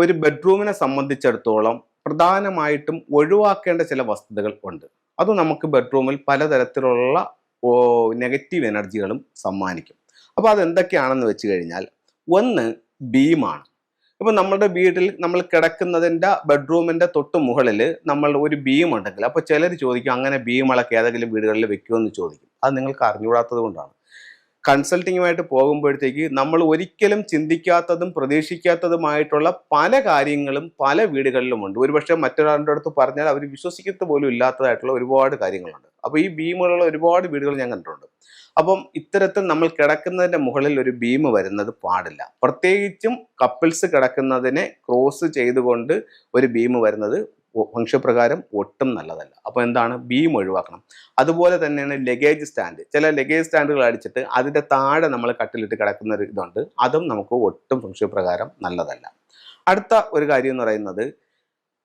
ഒരു ബെഡ്റൂമിനെ സംബന്ധിച്ചിടത്തോളം പ്രധാനമായിട്ടും ഒഴിവാക്കേണ്ട ചില വസ്തുതകൾ ഉണ്ട്. അത് നമുക്ക് ബെഡ്റൂമിൽ പലതരത്തിലുള്ള നെഗറ്റീവ് എനർജികളും സമ്മാനിക്കും. അപ്പോൾ അതെന്തൊക്കെയാണെന്ന് വെച്ച് കഴിഞ്ഞാൽ ഒന്ന് ബീമാണ്. ഇപ്പം നമ്മുടെ വീട്ടിൽ നമ്മൾ കിടക്കുന്നതിന്റെ ബെഡ്റൂമിന്റെ തൊട്ട് മുകളിൽ നമ്മൾ ഒരു ബീം ഉണ്ടെങ്കിൽ അപ്പോൾ ചിലർ ചോദിക്കും അങ്ങനെ ബീമുകളൊക്കെ ഏതെങ്കിലും വീടുകളിൽ വെക്കുമെന്ന് ചോദിക്കും. അത് നിങ്ങൾക്ക് അറിഞ്ഞുകൂടാത്തത് കൊണ്ടാണ്. കൺസൾട്ടിങ്ങുമായിട്ട് പോകുമ്പോഴത്തേക്ക് നമ്മൾ ഒരിക്കലും ചിന്തിക്കാത്തതും പ്രതീക്ഷിക്കാത്തതുമായിട്ടുള്ള പല കാര്യങ്ങളും പല വീടുകളിലുമുണ്ട് ഒരുപക്ഷെ മറ്റൊരാളുടെ അടുത്ത് പറഞ്ഞാൽ അവർ വിശ്വസിക്കത്ത് പോലും ഇല്ലാത്തതായിട്ടുള്ള ഒരുപാട് കാര്യങ്ങളുണ്ട്. അപ്പോൾ ഈ ബീമുകളുള്ള ഒരുപാട് വീടുകൾ ഞാൻ കണ്ടിട്ടുണ്ട്. അപ്പം ഇത്തരത്തിൽ നമ്മൾ കിടക്കുന്നതിന്റെ മുകളിൽ ഒരു ബീം വരുന്നത് പാടില്ല. പ്രത്യേകിച്ചും കപ്പിൾസ് കിടക്കുന്നതിനെ ക്രോസ് ചെയ്തുകൊണ്ട് ഒരു ബീം വരുന്നത് വംശപ്രകാരം ഒട്ടും നല്ലതല്ല. അപ്പോൾ എന്താണ്? ബീം ഒഴിവാക്കണം. അതുപോലെ തന്നെയാണ് ലഗേജ് സ്റ്റാൻഡ്. ചില ലഗേജ് സ്റ്റാൻഡുകൾ അടിച്ചിട്ട് അതിന്റെ താഴെ നമ്മൾ കട്ടിലിട്ട് കിടക്കുന്ന ഒരു ഇതുണ്ട്. അതും നമുക്ക് ഒട്ടും വംശപ്രകാരം നല്ലതല്ല. അടുത്ത ഒരു കാര്യം എന്ന് പറയുന്നത്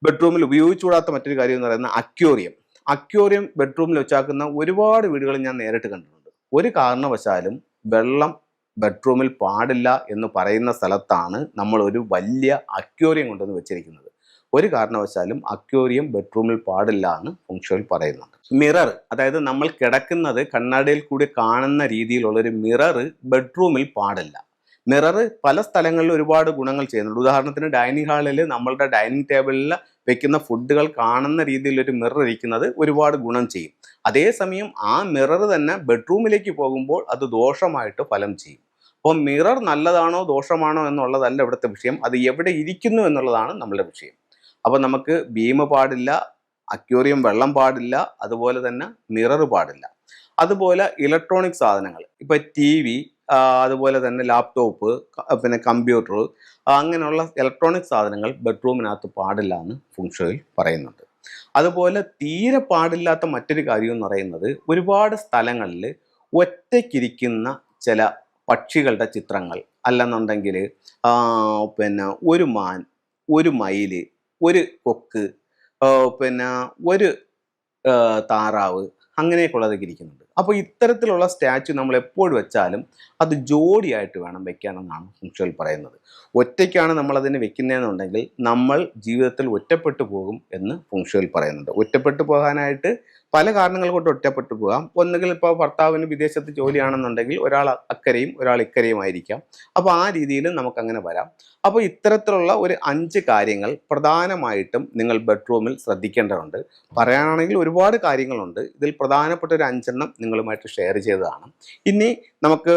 ബെഡ്റൂമിൽ ഉപയോഗിച്ചുകൂടാത്ത മറ്റൊരു കാര്യം എന്ന് പറയുന്നത് അക്യോറിയം അക്യോറിയം ബെഡ്റൂമിൽ വെച്ചാക്കുന്ന ഒരുപാട് വീടുകൾ ഞാൻ നേരിട്ട് കണ്ടിട്ടുണ്ട്. ഒരു കാരണവശാലും വെള്ളം ബെഡ്റൂമിൽ പാടില്ല എന്ന് പറയുന്ന സ്ഥലത്താണ് നമ്മൾ ഒരു വലിയ അക്യോറിയം കൊണ്ടുവന്ന് വെച്ചിരിക്കുന്നത്. ഒരു കാരണവശാലും അക്വേറിയം ബെഡ്റൂമിൽ പാടില്ല എന്ന് ഫുങ്ഷോയിൽ പറയുന്നുണ്ട്. മിറർ അതായത് നമ്മൾ കിടക്കുന്നത് കണ്ണാടിയിൽ കൂടി കാണുന്ന രീതിയിലുള്ള ഒരു മിറർ ബെഡ്റൂമിൽ പാടില്ല. മിറർ പല സ്ഥലങ്ങളിൽ ഒരുപാട് ഗുണങ്ങൾ ചെയ്യുന്നുണ്ട്. ഉദാഹരണത്തിന് ഡൈനിങ് ഹാളിൽ നമ്മളുടെ ഡൈനിങ് ടേബിളിൽ വെക്കുന്ന ഫുഡുകൾ കാണുന്ന രീതിയിലൊരു മിറർ ഇരിക്കുന്നത് ഒരുപാട് ഗുണം ചെയ്യും. അതേസമയം ആ മിറർ തന്നെ ബെഡ്റൂമിലേക്ക് പോകുമ്പോൾ അത് ദോഷമായിട്ട് ഫലം ചെയ്യും. അപ്പോൾ മിറർ നല്ലതാണോ ദോഷമാണോ എന്നുള്ളതല്ല ഇവിടുത്തെ വിഷയം. അത് എവിടെ ഇരിക്കുന്നു എന്നുള്ളതാണ് നമ്മുടെ വിഷയം. അപ്പോൾ നമുക്ക് ബീം പാടില്ല അക്യൂറിയം വെള്ളം പാടില്ല അതുപോലെ തന്നെ മിറർ പാടില്ല. അതുപോലെ ഇലക്ട്രോണിക് സാധനങ്ങൾ ഇപ്പൊ ടി വി അതുപോലെ തന്നെ ലാപ്ടോപ്പ് പിന്നെ കമ്പ്യൂട്ടർ അങ്ങനെയുള്ള ഇലക്ട്രോണിക് സാധനങ്ങൾ ബെഡ്റൂമിനകത്ത് പാടില്ല എന്ന് ഫുങ്ഷയിൽ പറയുന്നുണ്ട്. അതുപോലെ തീരെ പാടില്ലാത്ത മറ്റൊരു കാര്യം എന്ന് പറയുന്നത് ഒരുപാട് സ്ഥലങ്ങളിൽ ഒറ്റയ്ക്കിരിക്കുന്ന ചില പക്ഷികളുടെ ചിത്രങ്ങൾ. അല്ലെന്നുണ്ടെങ്കിൽ പിന്നെ ഒരു മാൻ ഒരു മയിൽ ഒരു കൊക്ക് പിന്നെ ഒരു താറാവ് അങ്ങനെയൊക്കെയുള്ളതൊക്കെ ഇരിക്കുന്നുണ്ട്. അപ്പോൾ ഇത്തരത്തിലുള്ള സ്റ്റാച്ചു നമ്മൾ എപ്പോഴും വെച്ചാലും അത് ജോഡിയായിട്ട് വേണം വെക്കാനെന്നാണ് ഫുങ്ഷൽ പറയുന്നത്. ഒറ്റയ്ക്കാണ് നമ്മളതിനെ വെക്കുന്നതെന്നുണ്ടെങ്കിൽ നമ്മൾ ജീവിതത്തിൽ ഒറ്റപ്പെട്ടു പോകും എന്ന് ഫുങ്ഷൽ പറയുന്നുണ്ട്. ഒറ്റപ്പെട്ടു പോകാനായിട്ട് പല കാരണങ്ങൾ കൊണ്ട് ഒറ്റപ്പെട്ടു പോകാം. ഒന്നുകിൽ ഇപ്പോൾ ഭർത്താവിന് വിദേശത്ത് ജോലിയാണെന്നുണ്ടെങ്കിൽ ഒരാൾ അക്കരയും ഒരാൾ ഇക്കരയും ആയിരിക്കാം. അപ്പോൾ ആ രീതിയിൽ നമുക്കങ്ങനെ വരാം. അപ്പോൾ ഇത്തരത്തിലുള്ള ഒരു അഞ്ച് കാര്യങ്ങൾ പ്രധാനമായിട്ടും നിങ്ങൾ ബെഡ്റൂമിൽ ശ്രദ്ധിക്കേണ്ടതുണ്ട്. പറയാനാണെങ്കിൽ ഒരുപാട് കാര്യങ്ങളുണ്ട്. ഇതിൽ പ്രധാനപ്പെട്ട ഒരു അഞ്ചെണ്ണം നിങ്ങളുമായിട്ട് ഷെയർ ചെയ്തതാണ്. ഇനി നമുക്ക്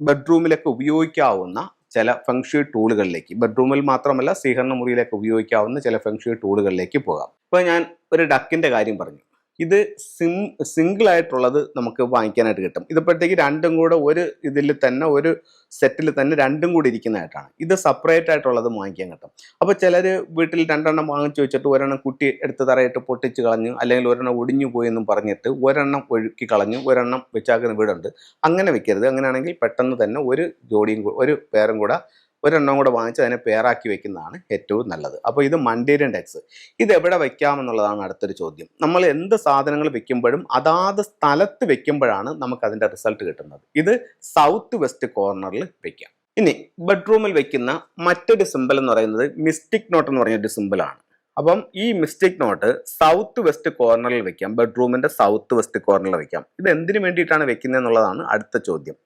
ബെഡ്റൂമിലൊക്കെ ഉപയോഗിക്കാവുന്ന ചില ഫെങ്ഷി ടൂളുകളിലേക്ക് ബെഡ്റൂമിൽ മാത്രമല്ല സ്വീകരണ മുറിയിലേക്ക് ഉപയോഗിക്കാവുന്ന ചില ഫെങ്ഷി ടൂളുകളിലേക്ക് പോകാം. ഇപ്പോൾ ഞാൻ ഒരു ഡക്കിന്റെ കാര്യം പറഞ്ഞു. ഇത് സിം സിംഗിൾ ആയിട്ടുള്ളത് നമുക്ക് വാങ്ങിക്കാനായിട്ട് കിട്ടും. ഇതിപ്പോഴത്തേക്ക് രണ്ടും കൂടെ ഒരു ഇതിൽ തന്നെ ഒരു സെറ്റിൽ തന്നെ രണ്ടും കൂടി ഇരിക്കുന്നതായിട്ടാണ്. ഇത് സെപ്പറേറ്റ് ആയിട്ടുള്ളത് വാങ്ങിക്കാൻ കിട്ടും. അപ്പോൾ ചിലർ വീട്ടിൽ രണ്ടെണ്ണം വാങ്ങിച്ചു വെച്ചിട്ട് ഒരെണ്ണം കുട്ടി എടുത്ത് തറയിട്ട് പൊട്ടിച്ച് കളഞ്ഞു അല്ലെങ്കിൽ ഒരെണ്ണം ഒടിഞ്ഞു പോയെന്നും പറഞ്ഞിട്ട് ഒരെണ്ണം ഒഴുക്കി കളഞ്ഞു ഒരെണ്ണം വെച്ചാക്കുന്ന വീടുണ്ട്. അങ്ങനെ വെക്കരുത്. അങ്ങനെയാണെങ്കിൽ പെട്ടെന്ന് തന്നെ ഒരു ജോഡിയും ഒരു പേരും കൂടെ ഒരെണ്ണം കൂടെ വാങ്ങിച്ച് അതിനെ പേറാക്കി വെക്കുന്നതാണ് ഏറ്റവും നല്ലത്. അപ്പോൾ ഇത് മണ്ടേരിയൻ ടെക്സ് ഇത് എവിടെ വെക്കാമെന്നുള്ളതാണ് അടുത്തൊരു ചോദ്യം. നമ്മൾ എന്ത് സാധനങ്ങൾ വെക്കുമ്പോഴും അതാത് സ്ഥലത്ത് വെക്കുമ്പോഴാണ് നമുക്ക് അതിന്റെ റിസൾട്ട് കിട്ടുന്നത്. ഇത് സൗത്ത് വെസ്റ്റ് കോർണറിൽ വെക്കാം. ഇനി ബെഡ്റൂമിൽ വെക്കുന്ന മറ്റൊരു സിമ്പിൾ എന്ന് പറയുന്നത് മിസ്റ്റിക് നോട്ട് എന്ന് പറയുന്ന ഒരു സിമ്പിളാണ് അപ്പം ഈ മിസ്റ്റേക്ക് നോട്ട് സൗത്ത് വെസ്റ്റ് കോർണറിൽ വെക്കാം ബെഡ്റൂമിന്റെ സൗത്ത് വെസ്റ്റ് കോർണറിൽ വെക്കാം. ഇത് എന്തിനു വേണ്ടിയിട്ടാണ് വെക്കുന്നത് എന്നുള്ളതാണ് അടുത്ത ചോദ്യം.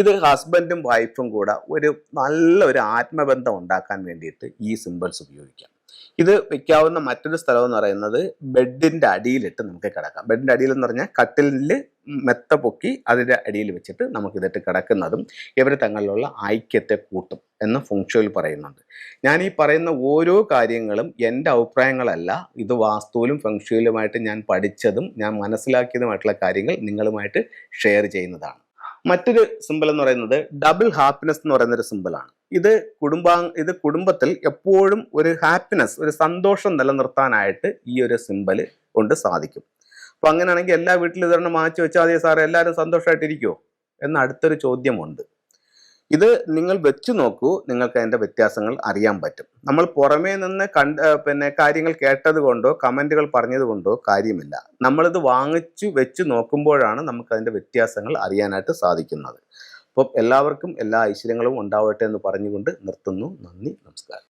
ഇത് ഹസ്ബൻഡും വൈഫും കൂടെ ഒരു നല്ല ഒരു ആത്മബന്ധം ഉണ്ടാക്കാൻ വേണ്ടിയിട്ട് ഈ സിമ്പിൾസ് ഉപയോഗിക്കാം. ഇത് വെക്കാവുന്ന മറ്റൊരു സ്ഥലം എന്ന് പറയുന്നത് ബെഡിന്റെ അടിയിലിട്ട് നമുക്ക് കിടക്കാം. ബെഡിന്റെ അടിയിൽ എന്ന് പറഞ്ഞാൽ കട്ടിലിൽ മെത്ത പൊക്കി അതിന്റെ അടിയിൽ വെച്ചിട്ട് നമുക്ക് ഇതിട്ട് കിടക്കുന്നതും ഇവർ തങ്ങളിലുള്ള ഐക്യത്തെ കൂട്ടും. എന്ന് ഫുങ്ഷോയിൽ പറയുന്നുണ്ട്. ഞാൻ ഈ പറയുന്ന ഓരോ കാര്യങ്ങളും എന്റെ അഭിപ്രായങ്ങളല്ല ഇത് വാസ്തുവിലും ഫെങ്ഷുയിലുമായിട്ട് ഞാൻ പഠിച്ചതും ഞാൻ മനസ്സിലാക്കിയതുമായിട്ടുള്ള കാര്യങ്ങൾ നിങ്ങളുമായിട്ട് ഷെയർ ചെയ്യുന്നതാണ്. മറ്റൊരു സിമ്പിൾ എന്ന് പറയുന്നത് ഡബിൾ ഹാപ്പിനെസ് എന്ന് പറയുന്നൊരു സിമ്പിളാണ് ഇത് കുടുംബാ ഇത് കുടുംബത്തിൽ എപ്പോഴും ഒരു ഹാപ്പിനെസ് ഒരു സന്തോഷം നിലനിർത്താനായിട്ട് ഈ ഒരു സിമ്പിൾ കൊണ്ട് സാധിക്കും. അപ്പം അങ്ങനെയാണെങ്കിൽ എല്ലാ വീട്ടിലും ഇതൊരെണ്ണം മാറ്റി വെച്ചാൽ മതി സാറേ എല്ലാവരും സന്തോഷമായിട്ടിരിക്കുമോ എന്ന അടുത്തൊരു ചോദ്യമുണ്ട്. ഇത് നിങ്ങൾ വെച്ചു നോക്കൂ നിങ്ങൾക്ക് അതിന്റെ വ്യത്യാസങ്ങൾ അറിയാൻ പറ്റും. നമ്മൾ പുറമേ നിന്ന് കണ്ട് പിന്നെ കാര്യങ്ങൾ കേട്ടത് കൊണ്ടോ കമന്റുകൾ പറഞ്ഞത് കൊണ്ടോ കാര്യമില്ല. നമ്മളിത് വാങ്ങിച്ചു വെച്ച് നോക്കുമ്പോഴാണ് നമുക്ക് അതിന്റെ വ്യത്യാസങ്ങൾ അറിയാനായിട്ട് സാധിക്കുന്നത്. അപ്പം എല്ലാവർക്കും എല്ലാ ഐശ്വര്യങ്ങളും ഉണ്ടാവട്ടെ എന്ന് പറഞ്ഞുകൊണ്ട് നിർത്തുന്നു. നന്ദി നമസ്കാരം.